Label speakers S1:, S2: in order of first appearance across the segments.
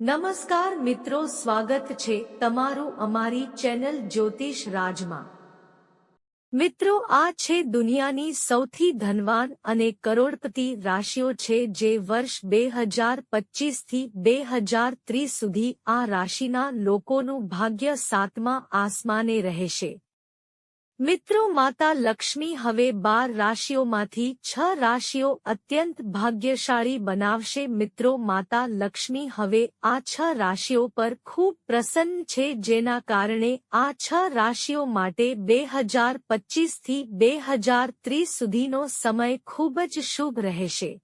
S1: નમસ્કાર મિત્રો, સ્વાગત છે તમારું અમારી ચેનલ જ્યોતિષ રાજમાં. મિત્રો, આ છે દુનિયાની સૌથી ધનવાન અને કરોડપતિ રાશિઓ છે જે વર્ષ બે હજાર પચીસથી બે હજાર ત્રીસ સુધી આ રાશિના લોકોનું ભાગ્ય સાતમા આસમાને રહેશે. મિત્રો માતા લક્ષ્મી હવે બાર રાશિઓમાંથી છ રાશિઓ અત્યંત ભાગ્યશાળી બનાવશે. મિત્રો માતા લક્ષ્મી હવે આ છ રાશિઓ પર ખૂબ પ્રસન્ન છે, જેના કારણે આ છ રાશિઓ માટે બે હજાર પચીસથી બે હજાર ત્રીસ સુધીનો સમય ખૂબ જ શુભ રહેશે.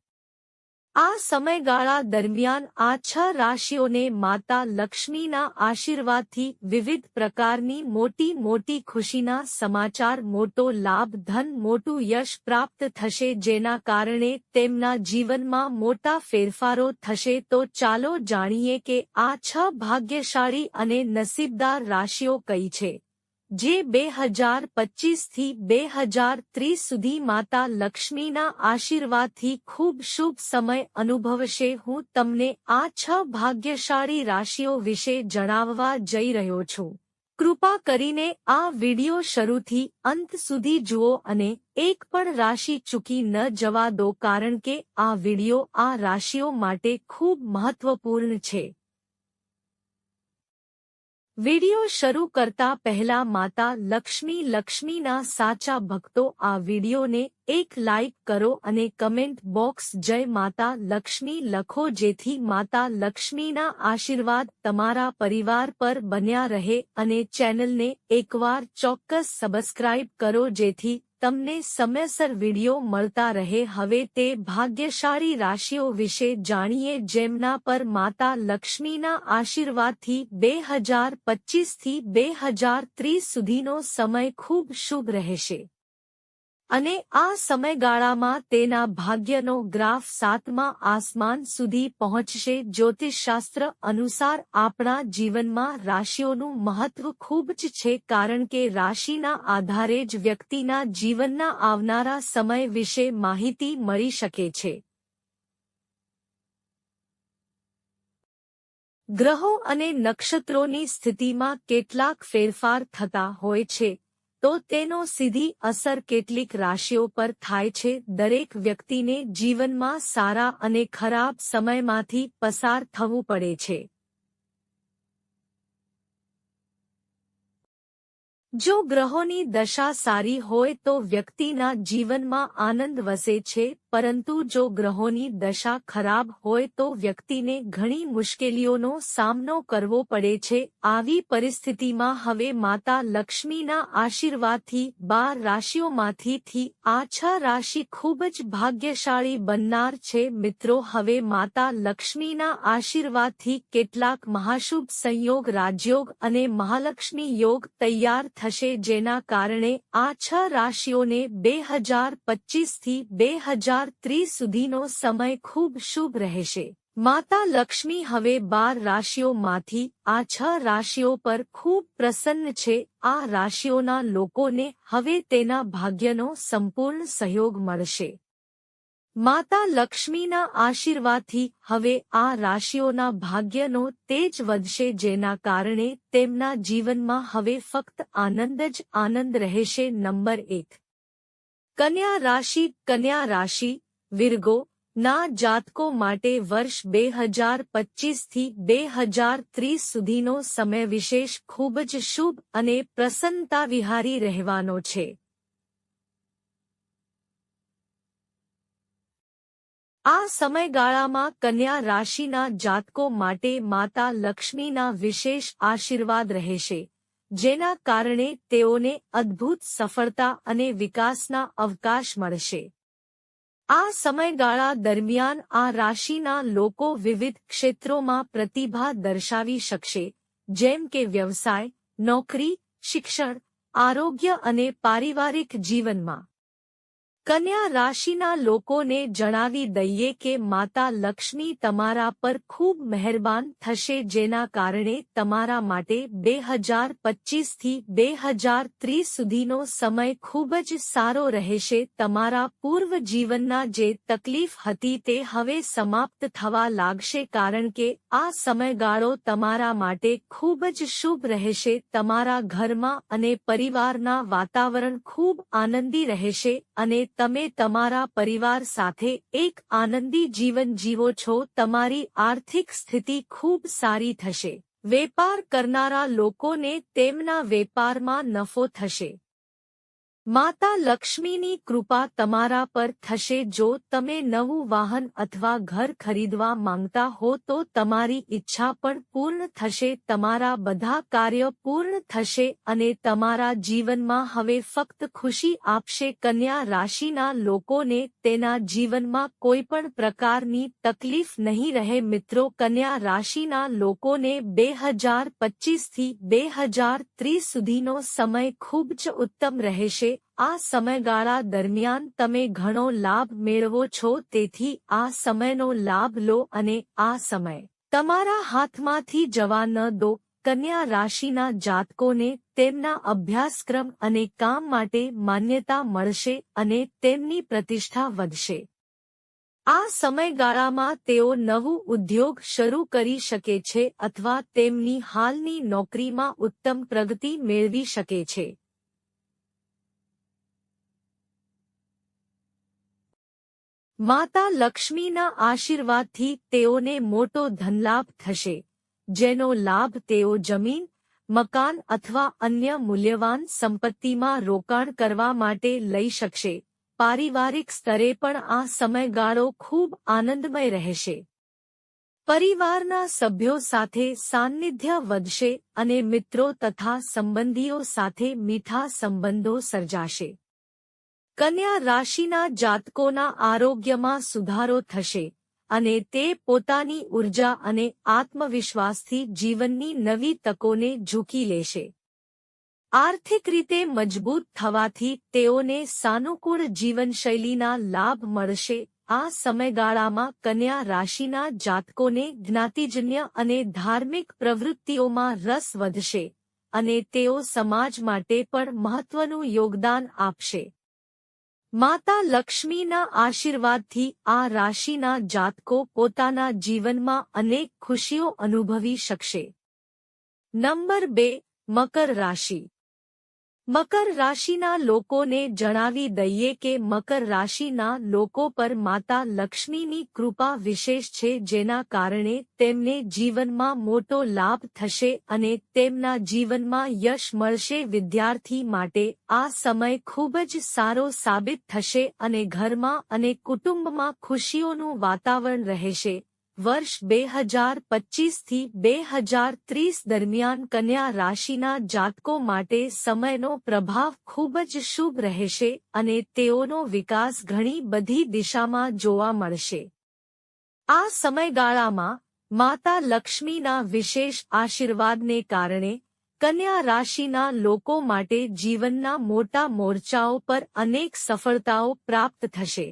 S1: આ સમયગાળા દરમિયાન આ છ રાશિઓને માતા લક્ષ્મીના આશીર્વાદથી વિવિધ પ્રકારની મોટી મોટી ખુશીના સમાચાર, મોટો લાભ, ધન, મોટું યશ પ્રાપ્ત થશે જેના કારણે તેમના જીવનમાં મોટા ફેરફારો થશે. તો ચાલો જાણીએ કે આ છ ભાગ્યશાળી અને નસીબદાર રાશિઓ કઈ છે. જે બે હજાર પચીસથી બે હજાર ત્રીસ સુધી માતા લક્ષ્મીના આશીર્વાદથી ખૂબ શુભ સમય અનુભવશે. હું તમને આ છ ભાગ્યશાળી રાશિઓ વિશે જણાવવા જઈ રહ્યો છું. કૃપા કરીને આ વિડિયો શરૂથી અંત સુધી જુઓ અને એક પણ રાશિ ચૂકી ન જવા દો કારણ કે આ વિડિયો આ રાશિઓ માટે ખૂબ મહત્વપૂર્ણ છે. વિડિયો શરૂ કરતા પહેલા માતા લક્ષ્મી લક્ષ્મીના સાચા ભક્તો આ વિડિયોને એક લાઇક કરો અને કમેન્ટ બોક્સ જય માતા લક્ષ્મી લખો જેથી માતા લક્ષ્મીના આશીર્વાદ તમારા પરિવાર પર બન્યા રહે અને ચેનલને એકવાર ચોક્કસ સબસ્ક્રાઇબ કરો જેથી તમને સમયસર વિડિયો મળતા રહે. હવે તે ભાગ્યશાળી રાશિઓ વિશે જાણીએ જેમના પર માતા લક્ષ્મીના આશીર્વાદથી બે હજાર પચીસથી બે હજાર ત્રીસ સુધીનો સમય ખૂબ શુભ રહેશે. અને આ સમયગાળામાં તેના ભાગ્યનો ગ્રાફ સાતમા આસમાન સુધી પહોંચશે. જ્યોતિષશાસ્ત્ર અનુસાર આપણા જીવનમાં રાશિઓનું મહત્વ ખૂબ જ છે, કારણ કે રાશિના આધારે જ વ્યક્તિના જીવનના આવનારા સમય વિશે માહિતી મળી શકે છે. ગ્રહો અને નક્ષત્રોની સ્થિતિમાં કેટલાક ફેરફાર થતા હોય છે. તો તેનો સીધી અસર કેટલીક રાશિઓ પર થાય છે. દરેક વ્યક્તિને જીવનમાં સારા અને ખરાબ સમયમાંથી પસાર થવું પડે છે. જો ગ્રહોની દશા સારી હોય તો વ્યક્તિના જીવનમાં આનંદ વસે છે, પરંતુ જો ગ્રહોની દશા ખરાબ હોય તો વ્યક્તિને ઘણી મુશ્કેલીઓનો સામનો કરવો પડે છે. આવી પરિસ્થિતિમાં હવે માતા લક્ષ્મીના આશીર્વાદથી બાર રાશિઓમાંથી થી આ છ રાશિ ખૂબ જ ભાગ્યશાળી બનનાર છે. મિત્રો, હવે માતા લક્ષ્મીના આશીર્વાદથી કેટલાક મહાશુભ સંયોગ, રાજયોગ અને મહાલક્ષ્મી યોગ તૈયાર થશે થશે જેના કારણે આ છ રાશિઓને બે હજાર પચીસથી બે હજાર ત્રીસ સુધીનો સમય ખૂબ શુભ રહેશે. માતા લક્ષ્મી હવે બાર રાશિઓમાંથી આ છ રાશિઓ પર ખૂબ પ્રસન્ન છે. આ રાશિઓના લોકોને હવે તેના ભાગ્યનો સંપૂર્ણ સહયોગ મળશે. માતા લક્ષ્મીના આશીર્વાદથી હવે આ રાશિઓના ભાગ્યનો તેજ વધશે જેના કારણે તેમના જીવનમાં હવે ફક્ત આનંદ જ આનંદ રહેશે નંબર એક. કન્યા રાશિ કન્યા રાશિ, વિર્ગો, ના જાતકો માટે વર્ષ બે હજાર પચીસથી બે હજાર ત્રીસ સુધીનો સમય વિશેષ ખૂબ જ શુભ અને પ્રસન્નતા વિહારી રહેવાનો છે. આ સમયગાળામાં કન્યા રાશિના જાતકો માટે માતા લક્ષ્મીના વિશેષ આશીર્વાદ રહેશે, જેના કારણે તેઓને અદ્ભુત સફળતા અને વિકાસના અવકાશ મળશે. આ સમયગાળા દરમિયાન આ રાશિના લોકો વિવિધ ક્ષેત્રોમાં પ્રતિભા દર્શાવી શકશે, જેમ કે વ્યવસાય, નોકરી, શિક્ષણ, આરોગ્ય અને પારિવારિક જીવનમાં. કન્યા રાશિના લોકોને જણાવી દઈએ કે માતા લક્ષ્મી તમારા પર ખૂબ મહેરબાન થશે, જેના કારણે તમારા માટે બે હજાર પચીસથી બે હજાર ત્રીસ સુધીનો સમય ખૂબ જ સારો રહેશે. તમારા પૂર્વ જીવનના જે તકલીફ હતી તે હવે સમાપ્ત થવા લાગશે, કારણ કે આ સમયગાળો તમારા માટે ખૂબ જ શુભ રહેશે. તમારા ઘરમાં અને પરિવારના વાતાવરણ ખૂબ આનંદી રહેશે અને તમે તમારા પરિવાર સાથે એક આનંદી જીવન જીવો છો, તમારી આર્થિક સ્થિતિ ખૂબ સારી થશે. વેપાર કરનારા લોકોને તેમના વેપારમાં નફો થશે. માતા લક્ષ્મીની કૃપા તમારા પર થશે. જો તમે નવું વાહન અથવા ઘર ખરીદવા માંગતા હો, તો તમારી ઈચ્છા પણ પૂર્ણ થશે. તમારા બધા કાર્ય પૂર્ણ થશે અને તમારા જીવનમાં હવે ફક્ત ખુશી આપશે. કન્યા રાશિના લોકોને તેના જીવનમાં કોઈ પણ પ્રકારની તકલીફ નહીં રહે. મિત્રો, કન્યા રાશિના લોકોને બે હજાર પચીસથી બે હજાર ત્રીસ સુધીનો સમય ખૂબ જ ઉત્તમ રહેશે. આ સમયગાળા દરમિયાન તમે ઘણો લાભ મેળવો છો, તેથી આ સમયનો લાભ લો અને આ સમય. તમારા હાથમાંથી જવા ન દો. કન્યા રાશિના જાતકોને તેમના અભ્યાસક્રમ અને કામ માટે માન્યતા મળશે અને તેમની પ્રતિષ્ઠા વધશે. આ સમયગાળામાં તેઓ નવું ઉદ્યોગ શરૂ કરી શકે છે અથવા તેમની હાલની નોકરીમાં ઉત્તમ પ્રગતિ મેળવી શકે છે. માતા લક્ષ્મીના આશીર્વાદથી તેઓને મોટો ધનલાભ થશે, જેનો લાભ તેઓ જમીન, મકાન અથવા અન્ય મૂલ્યવાન સંપત્તિમાં રોકાણ કરવા માટે લઈ શકશે. પારિવારિક સ્તરે પણ આ સમયગાળો ખૂબ આનંદમય રહેશે. પરિવારના સભ્યો સાથે સાન્નિધ્ય વધશે અને મિત્રો તથા સંબંધીઓ સાથે મીઠા સંબંધો સર્જાશે. કન્યા રાશિના જાતકોના આરોગ્યમાં સુધારો થશે અને તે પોતાની ઊર્જા અને આત્મવિશ્વાસથી જીવનની નવી તકોને ઝૂકી લેશે. આર્થિક રીતે મજબૂત થવાથી તેઓને સાનુકૂળ જીવનશૈલીના લાભ મળશે. આ સમયગાળામાં કન્યા રાશિના જાતકોને જ્ઞાતિજન્ય અને ધાર્મિક પ્રવૃત્તિઓમાં રસ વધશે અને તેઓ સમાજ માટે પણ મહત્વનું યોગદાન આપશે. માતા લક્ષ્મીના આશીર્વાદથી આ રાશિના જાતકો પોતાના જીવનમાં અનેક ખુશીઓ અનુભવી શકશે. નંબર બે, મકર રાશિ. મકર રાશિના લોકોને જણાવી દઈએ કે મકર રાશિના લોકો પર માતા લક્ષ્મીની કૃપા વિશેષ છે, જેના કારણે તેમને જીવનમાં મોટો લાભ થશે અને તેમના જીવનમાં યશ મળશે. વિદ્યાર્થી માટે આ સમય ખૂબ જ સારો સાબિત થશે અને ઘરમાં અને કુટુંબમાં ખુશીઓનું વાતાવરણ રહેશે. વર્ષ બે હજાર પચીસથી બે હજાર ત્રીસ દરમિયાન કન્યા રાશિના જાતકો માટે સમયનો પ્રભાવ ખૂબ જ શુભ રહેશે અને તેઓનો વિકાસ ઘણી બધી દિશામાં જોવા મળશે. આ સમયગાળામાં માતા લક્ષ્મીના વિશેષ આશીર્વાદને કારણે કન્યા રાશિના લોકો માટે જીવનના મોટા મોરચાઓ પર અનેક સફળતાઓ પ્રાપ્ત થશે.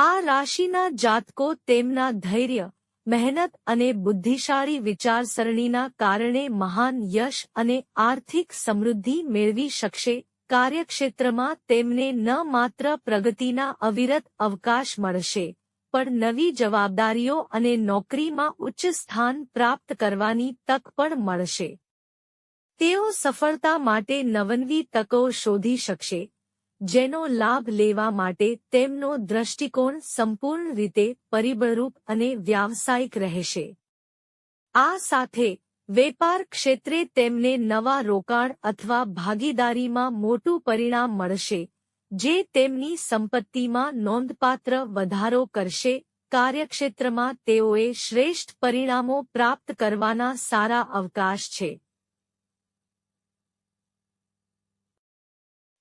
S1: આ રાશિના જાતકો તેમના ધૈર્ય, મહેનત અને બુદ્ધિશાળી વિચારસરણીના કારણે મહાન યશ અને આર્થિક સમૃદ્ધિ મેળવી શકશે. કાર્યક્ષેત્રમાં તેમને ન માત્ર પ્રગતિના અવિરત અવકાશ મળશે, પણ નવી જવાબદારીઓ અને નોકરીમાં ઉચ્ચ સ્થાન પ્રાપ્ત કરવાની તક પણ મળશે. તેઓ સફળતા માટે નવનવી તકો શોધી શકશે. જેનો લાભ લેવા માટે તેમનો દ્રષ્ટિકોણ સંપૂર્ણ રીતે પરિબળરૂપ અને વ્યાવસાયિક રહેશે. આ સાથે, વેપાર ક્ષેત્રે તેમને નવા રોકાણ અથવા ભાગીદારીમાં મોટું પરિણામ મળશે, જે તેમની સંપત્તિમાં નોંધપાત્ર વધારો કરશે. કાર્યક્ષેત્રમાં તેઓએ શ્રેષ્ઠ પરિણામો પ્રાપ્ત કરવાના સારા અવકાશ છે.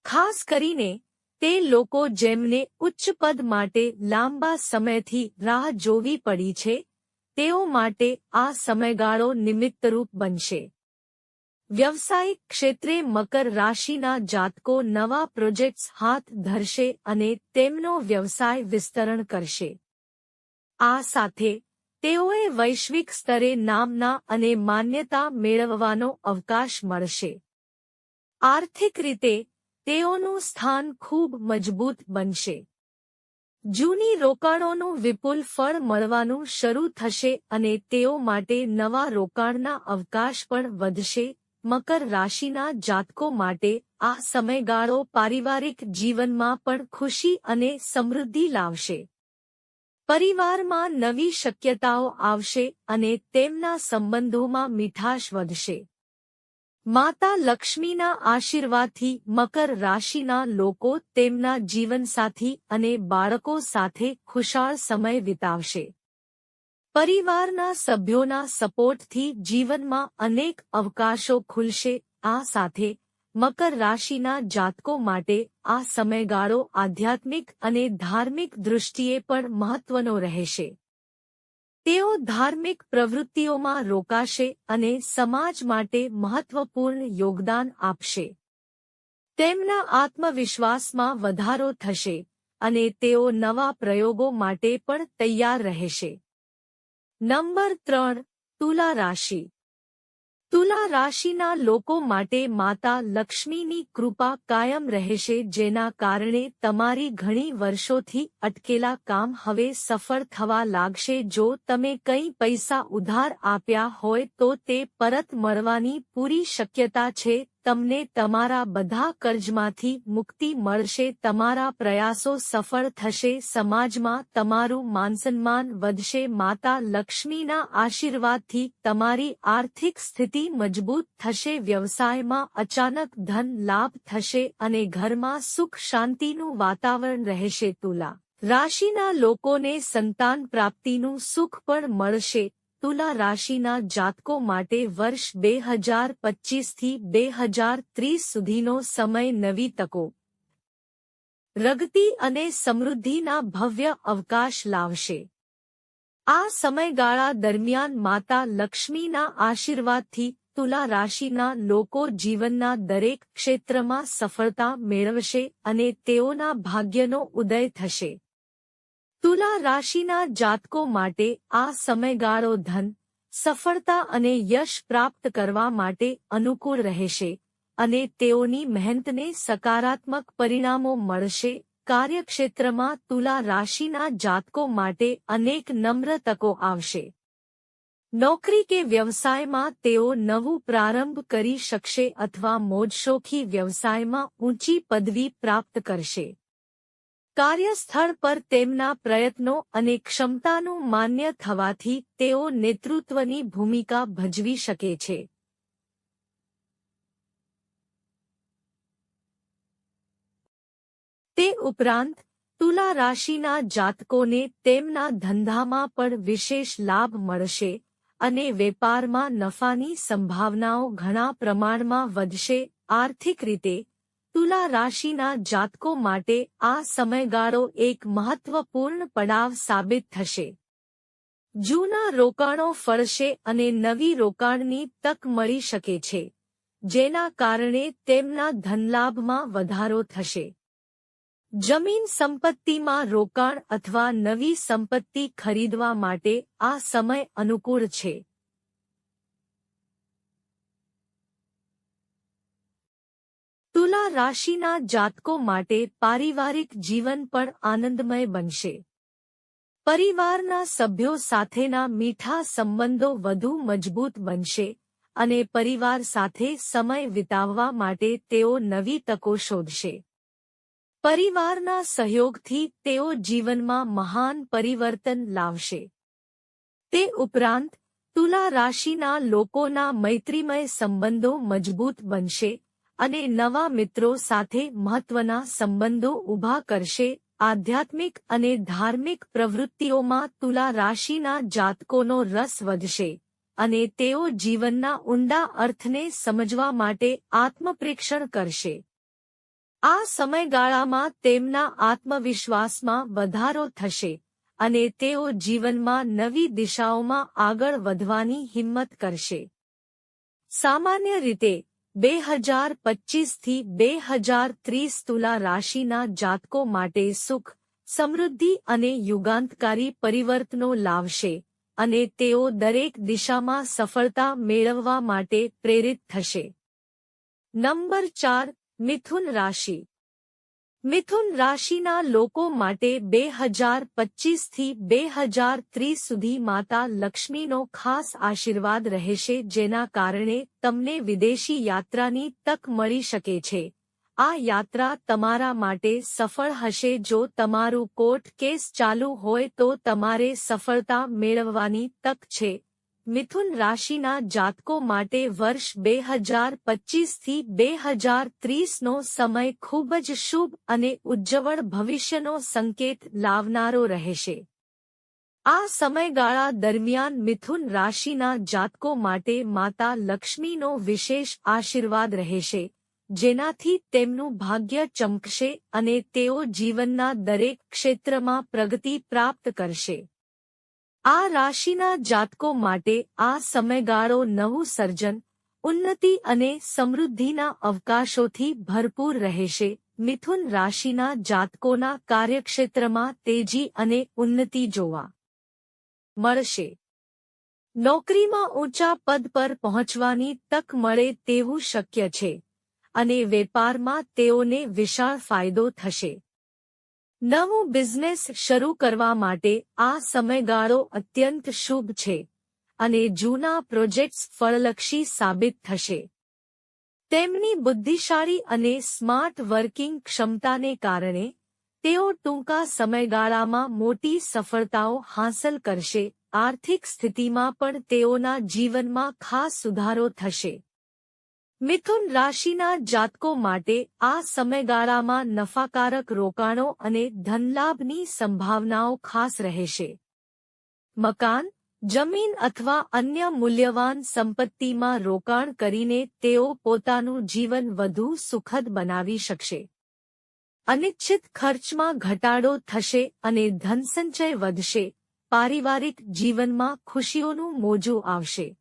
S1: ખાસ કરીને તે લોકો જેમને ઉચ્ચ પદ માટે લાંબા સમયથી રાહ જોવી પડી છે, તેઓ માટે આ સમયગાળો નિમિત્તરૂપ બનશે. વ્યવસાયિક ક્ષેત્રે મકર રાશિના જાતકો નવા પ્રોજેક્ટ્સ હાથ ધરશે અને તેમનો વ્યવસાય વિસ્તરણ કરશે. આ સાથે તેઓએ વૈશ્વિક સ્તરે નામના અને માન્યતા મેળવવાનો અવકાશ મળશે. આર્થિક રીતે તેઓનું સ્થાન ખૂબ મજબૂત બનશે. જૂની રોકાણોનું વિપુલ ફળ મળવાનું શરૂ થશે અને તેઓ માટે નવા રોકાણના અવકાશ પણ વધશે. મકર રાશિના જાતકો માટે આ સમયગાળો પારિવારિક જીવનમાં પણ ખુશી અને સમૃદ્ધિ લાવશે. પરિવારમાં નવી શક્યતાઓ આવશે અને તેમના સંબંધોમાં મીઠાશ વધશે. માતા લક્ષ્મીના આશીર્વાદથી મકર રાશિના લોકો તેમના જીવનસાથી અને બાળકો સાથે ખુશાળ સમય વિતાવશે. પરિવારના સભ્યોના સપોર્ટથી જીવનમાં અનેક અવકાશો ખુલશે. આ સાથે મકર રાશિના જાતકો માટે આ સમયગાળો આધ્યાત્મિક અને ધાર્મિક દૃષ્ટિએ પણ મહત્વનો રહેશે. તેઓ ધાર્મિક પ્રવૃત્તિઓમાં રોકાશે અને સમાજ માટે મહત્વપૂર્ણ યોગદાન આપશે. તેમના આત્મવિશ્વાસમાં વધારો થશે અને તેઓ નવા પ્રયોગો માટે પણ તૈયાર રહેશે. નંબર ત્રણ, તુલા રાશિ. તુલા રાશિના લોકો માટે માતા લક્ષ્મીની કૃપા કાયમ રહેશે, જેના કારણે તમારી ઘણી વર્ષોથી અટકેલા કામ હવે સફળ થવા લાગશે. જો તમે કંઈ પૈસા ઉધાર આપ્યા હોય તો તે પરત મળવાની પૂરી શક્યતા છે. તમને તમારા બધા કર્જમાંથી મુક્તિ મળશે, તમારા પ્રયાસો સફળ થશે, સમાજમાં તમારું માનસન્માન વધશે, માતા લક્ષ્મીના આશીર્વાદથી તમારી આર્થિક સ્થિતિ મજબૂત થશે, વ્યવસાયમાં અચાનક ધન લાભ થશે અને ઘરમાં સુખ શાંતિનું વાતાવરણ રહેશે. તુલા રાશિના લોકોને સંતાન પ્રાપ્તિનું સુખ પણ મળશે. તુલા રાશિના જાતકો માટે વર્ષ બે હજાર પચીસથી બે હજાર ત્રીસ સુધીનો સમય નવી તકો. પ્રગતિ અને સમૃદ્ધિના ભવ્ય અવકાશ લાવશે. આ સમયગાળા દરમિયાન માતા લક્ષ્મીના આશીર્વાદથી તુલા રાશિના લોકો જીવનના દરેક ક્ષેત્રમાં સફળતા મેળવશે અને તેઓના ભાગ્યનો ઉદય થશે. તુલા રાશિના જાતકો માટે આ સમયગાળો ધન, સફળતા અને યશ પ્રાપ્ત કરવા માટે અનુકૂળ રહેશે અને તેઓની મહેનતને સકારાત્મક પરિણામો મળશે. કાર્યક્ષેત્રમાં તુલા રાશિના જાતકો માટે અનેક નમ્ર તકો આવશે. નોકરી કે વ્યવસાયમાં તેઓ નવું પ્રારંભ કરી શકશે અથવા મોજશોખી વ્યવસાયમાં ઊંચી પદવી પ્રાપ્ત કરશે. કાર્યસ્થળ પર તેમના પ્રયત્નો અને ક્ષમતાનું માન્ય થવાથી તેઓ નેતૃત્વની ભૂમિકા ભજવી શકે છે. તે ઉપરાંત, તુલા રાશિના જાતકોને તેમના ધંધામાં પણ વિશેષ લાભ મળશે અને વેપારમાં નફાની સંભાવનાઓ ઘણા પ્રમાણમાં વધશે. આર્થિક રીતે તુલા રાશિના જાતકો માટે આ સમયગાળો એક મહત્વપૂર્ણ પડાવ સાબિત થશે. જૂના રોકાણો ફળશે અને નવી રોકાણની તક મળી શકે છે, જેના કારણે તેમના ધનલાભમાં વધારો થશે. જમીન સંપત્તિમાં રોકાણ અથવા નવી સંપત્તિ ખરીદવા માટે આ સમય અનુકૂળ છે. તુલા રાશિના જાતકો માટે પારિવારિક જીવન પણ આનંદમય બનશે. પરિવારના સભ્યો સાથેના મીઠા સંબંધો વધુ મજબૂત બનશે અને પરિવાર સાથે સમય વિતાવવા માટે તેઓ નવી તકો શોધશે. પરિવારના સહયોગથી તેઓ જીવનમાં મહાન પરિવર્તન લાવશે. તે ઉપરાંત, તુલા રાશિના લોકોના મૈત્રીમય સંબંધો મજબૂત બનશે અને નવા મિત્રો સાથે મહત્વના સંબંધો ઊભા કરશે. આધ્યાત્મિક અને ધાર્મિક પ્રવૃત્તિઓમાં તુલા રાશિના જાતકોનો રસ વધશે અને તેઓ જીવનના ઊંડા અર્થને સમજવા માટે આત્મપ્રેક્ષણ કરશે. આ સમયગાળામાં તેમના આત્મવિશ્વાસમાં વધારો થશે અને તેઓ જીવનમાં નવી દિશાઓમાં આગળ વધવાની હિંમત કરશે. સામાન્ય રીતે બે હજાર પચીસથી બે હજાર ત્રીસ તુલા રાશિના જાતકો માટે સુખ, સમૃદ્ધિ અને યુગાંતકારી પરિવર્તનો લાવશે અને તેઓ દરેક દિશામાં સફળતા મેળવવા માટે પ્રેરિત થશે. નંબર ચાર, મિથુન રાશિ. મિથુન રાશિના લોકો માટે બે હજાર પચીસથી બે હજાર ત્રીસ સુધી માતા લક્ષ્મીનો ખાસ આશીર્વાદ રહેશે, જેના કારણે તમને વિદેશી યાત્રાની તક મળી શકે છે. આ યાત્રા તમારા માટે સફળ હશે. જો તમારું કોર્ટ કેસ ચાલુ હોય તો તમારે સફળતા મેળવવાની તક છે. મિથુન રાશિના જાતકો માટે વર્ષ બે હજાર પચીસથી બે હજાર ત્રીસનો સમય ખૂબ જ શુભ અને ઉજ્જવળ ભવિષ્યનો સંકેત લાવનારો રહેશે. આ સમયગાળા દરમિયાન મિથુન રાશિના જાતકો માટે માતા લક્ષ્મીનો વિશેષ આશીર્વાદ રહેશે, જેનાથી તેમનું ભાગ્ય ચમકશે અને તેઓ જીવનના દરેક ક્ષેત્રમાં પ્રગતિ પ્રાપ્ત કરશે. આ રાશિના જાતકો માટે આ સમયગાળો નવું સર્જન, ઉન્નતિ અને સમૃદ્ધિના અવકાશોથી ભરપૂર રહેશે. મિથુન રાશિના જાતકોના કાર્યક્ષેત્રમાં તેજી અને ઉન્નતિ જોવા મળશે. નોકરીમાં ઊંચા પદ પર પહોંચવાની તક મળે તેવું શક્ય છે અને વેપારમાં તેઓને વિશાળ ફાયદો થશે. નવું બિઝનેસ શરૂ કરવા માટે આ સમયગાળો અત્યંત શુભ છે અને જૂના પ્રોજેક્ટ્સ ફળલક્ષી સાબિત થશે. તેમની બુદ્ધિશાળી અને સ્માર્ટ વર્કિંગ ક્ષમતાને કારણે તેઓ ટૂંકા સમયગાળામાં મોટી સફળતાઓ હાંસલ કરશે, આર્થિક સ્થિતિમાં પણ તેઓના જીવનમાં ખાસ સુધારો થશે. મિથુન રાશિના જાતકો માટે આ સમયગાળામાં નફાકારક રોકાણો અને ધનલાભની સંભાવનાઓ ખાસ રહેશે. મકાન, જમીન અથવા અન્ય મૂલ્યવાન સંપત્તિમાં રોકાણ કરીને તેઓ પોતાનું જીવન વધુ સુખદ બનાવી શકશે. અનિચ્છિત ખર્ચમાં ઘટાડો થશે અને ધનસંચય વધશે. પારિવારિક જીવનમાં ખુશીઓનું મોજું આવશે.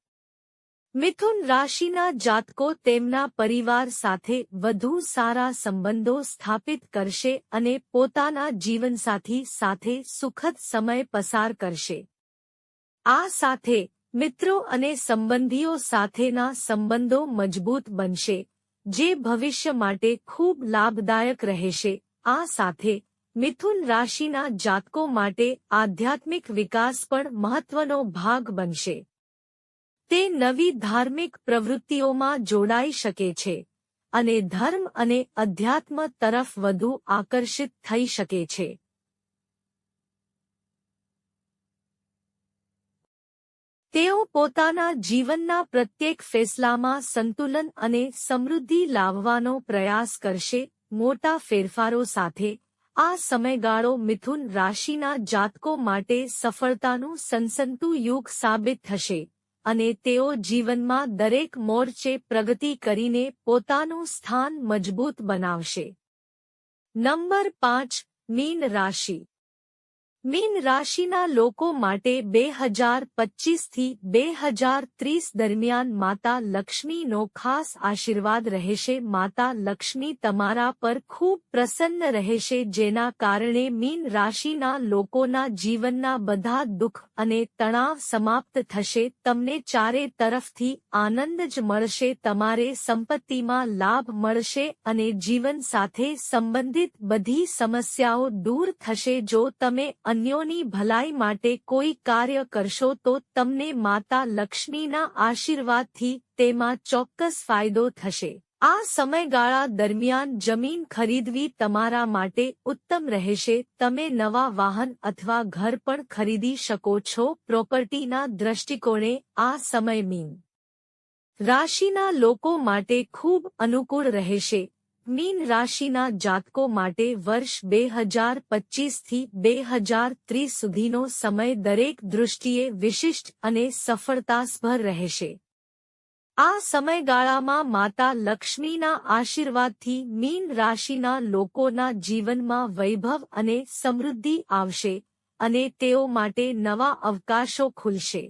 S1: મિથુન રાશિના જાતકો તેમના પરિવાર સાથે વધુ સારા સંબંધો સ્થાપિત કરશે અને પોતાના જીવનસાથી સાથે સુખદ સમય પસાર કરશે. આ સાથે મિત્રો અને સંબંધીઓ સાથેના સંબંધો મજબૂત બનશે, જે ભવિષ્ય માટે ખૂબ લાભદાયક રહેશે. આ સાથે મિથુન રાશિના જાતકો માટે આધ્યાત્મિક વિકાસ પણ મહત્વનો ભાગ બનશે. તે નવી ધાર્મિક પ્રવૃત્તિઓમાં જોડાઈ શકે છે અને ધર્મ અને અધ્યાત્મ તરફ વધુ આકર્ષિત થઈ શકે છે. તેઓ પોતાના જીવનના પ્રત્યેક ફેસલામાં સંતુલન અને સમૃદ્ધિ લાવવાનો પ્રયાસ કરશે. મોટા ફેરફારો સાથે, આ સમયગાળો મિથુન રાશિના જાતકો માટે સફળતાનું સંસંતુ યુગ સાબિત થશે. અને તેઓ જીવનમાં દરેક મોરચે પ્રગતિ કરીને પોતાનું સ્થાન મજબૂત બનાવશે. નંબર પાંચ, મીન રાશિ. મીન રાશિના લોકો માટે બે હજાર પચીસથી બે હજાર ત્રીસ દરમિયાન માતા લક્ષ્મીનો ખાસ આશીર્વાદ રહેશે. માતા લક્ષ્મી તમારા પર ખૂબ પ્રસન્ન રહેશે, જેના કારણે મીન રાશિના લોકોના જીવનના બધા દુઃખ અને તણાવ સમાપ્ત થશે. તમને ચારે તરફથી આનંદ જ મળશે, તમારે સંપત્તિમાં લાભ મળશે અને જીવન સાથે સંબંધિત બધી સમસ્યાઓ દૂર થશે. જો તમે અન્યોની ભલાઈ માટે કોઈ કાર્ય કરશો તો તમને માતા લક્ષ્મીના આશીર્વાદથી તેમાં ચોક્કસ ફાયદો થશે. આ સમયગાળા દરમિયાન જમીન ખરીદવી તમારા માટે ઉત્તમ રહેશે. તમે નવા વાહન અથવા ઘર પણ ખરીદી શકો છો. પ્રોપર્ટીના દ્રષ્ટિકોણે આ સમય મીન. રાશિના લોકો માટે ખૂબ અનુકૂળ રહેશે. મીન રાશિના જાતકો માટે વર્ષ બે હજાર પચીસથી બે હજાર ત્રીસ સુધીનો સમય દરેક દૃષ્ટિએ વિશિષ્ટ અને સફળતાસ્ભર રહેશે. આ સમયગાળામાં માતા લક્ષ્મીના આશીર્વાદથી મીન રાશિના લોકોના જીવનમાં વૈભવ અને સમૃદ્ધિ આવશે અને તેઓ માટે નવા અવકાશો ખુલશે.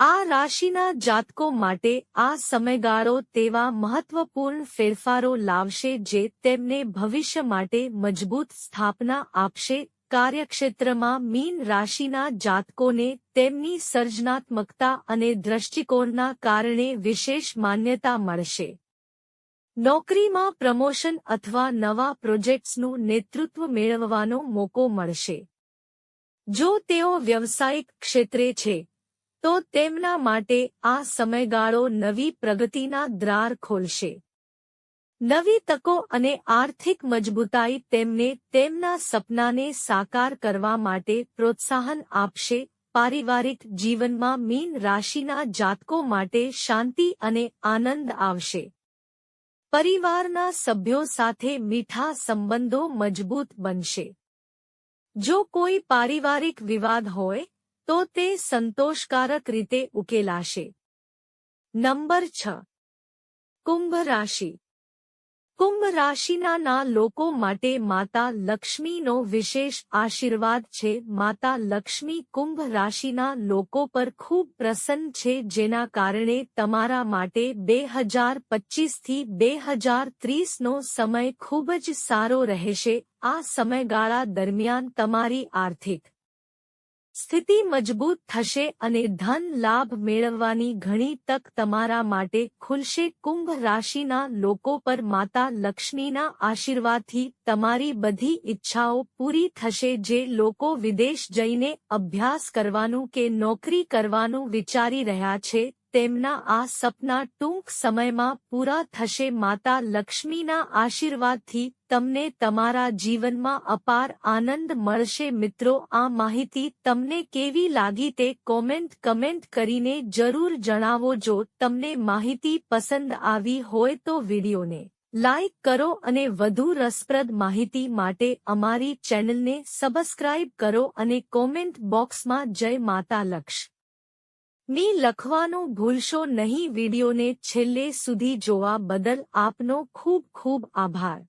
S1: આ રાશિના જાતકો માટે આ સમયગાળો તેવા મહત્વપૂર્ણ ફેરફારો લાવશે જે તેમને ભવિષ્ય માટે મજબૂત સ્થાપના આપશે. કાર્યક્ષેત્રમાં મીન રાશિના જાતકોને તેમની સર્જનાત્મકતા અને દ્રષ્ટિકોણના કારણે વિશેષ માન્યતા મળશે. નોકરીમાં પ્રમોશન અથવા નવા પ્રોજેક્ટ્સનું નેતૃત્વ મેળવવાનો મોકો મળશે. જો તેઓ વ્યવસાયિક ક્ષેત્રે છે તો તેમના માટે આ સમયગાળો નવી પ્રગતિના દ્વાર ખોલશે. નવી તકો અને આર્થિક મજબૂતાઈ તેમને તેમના સપનાને સાકાર કરવા માટે પ્રોત્સાહન આપશે. પારિવારિક જીવનમાં મીન રાશિના જાતકો માટે શાંતિ અને આનંદ આવશે. પરિવારના સભ્યો સાથે મીઠા સંબંધો મજબૂત બનશે. જો કોઈ પારિવારિક વિવાદ હોય તો તે સંતોષકારક રીતે ઉકેલાશે. નંબર છ. કુંભ રાશિ. કુંભ રાશિના લોકો માટે માતા લક્ષ્મીનો વિશેષ આશીર્વાદ છે. માતા લક્ષ્મી કુંભ રાશિના લોકો પર ખૂબ પ્રસન્ન છે, જેના કારણે તમારા માટે બે હજાર પચીસથી બે હજાર ત્રીસનો સમય ખૂબ જ સારો રહેશે. આ સમયગાળા દરમિયાન તમારી આર્થિક સ્થિતિ મજબૂત થશે અને ધન લાભ મેળવવાની ઘણી તક તમારા માટે ખુલશે. કુંભ રાશિના લોકો પર માતા લક્ષ્મીના આશીર્વાદથી તમારી બધી ઈચ્છાઓ પૂરી થશે. જે લોકો વિદેશ જઈને અભ્યાસ કરવાનું કે નોકરી કરવાનું વિચારી રહ્યા છે તેમના આ સપના ટૂંક સમયમાં પૂરા થશે. માતા લક્ષ્મીના આશીર્વાદથી તમને તમારા જીવનમાં અપાર આનંદ મળશે. મિત્રો, આ માહિતી તમને કેવી લાગી તે કોમેન્ટ કમેન્ટ કરીને જરૂર જણાવો જો તમને માહિતી પસંદ આવી હોય તો વિડીયોને લાઇક કરો અને વધુ રસપ્રદ માહિતી માટે અમારી ચેનલને સબસ્ક્રાઇબ કરો અને કોમેન્ટ બોક્સમાં જય માતા લક્ષ. ની લખવાનું ભૂલશો નહીં વિડિયોને છેલ્લે સુધી જોવા બદલ આપનો ખૂબ ખૂબ આભાર.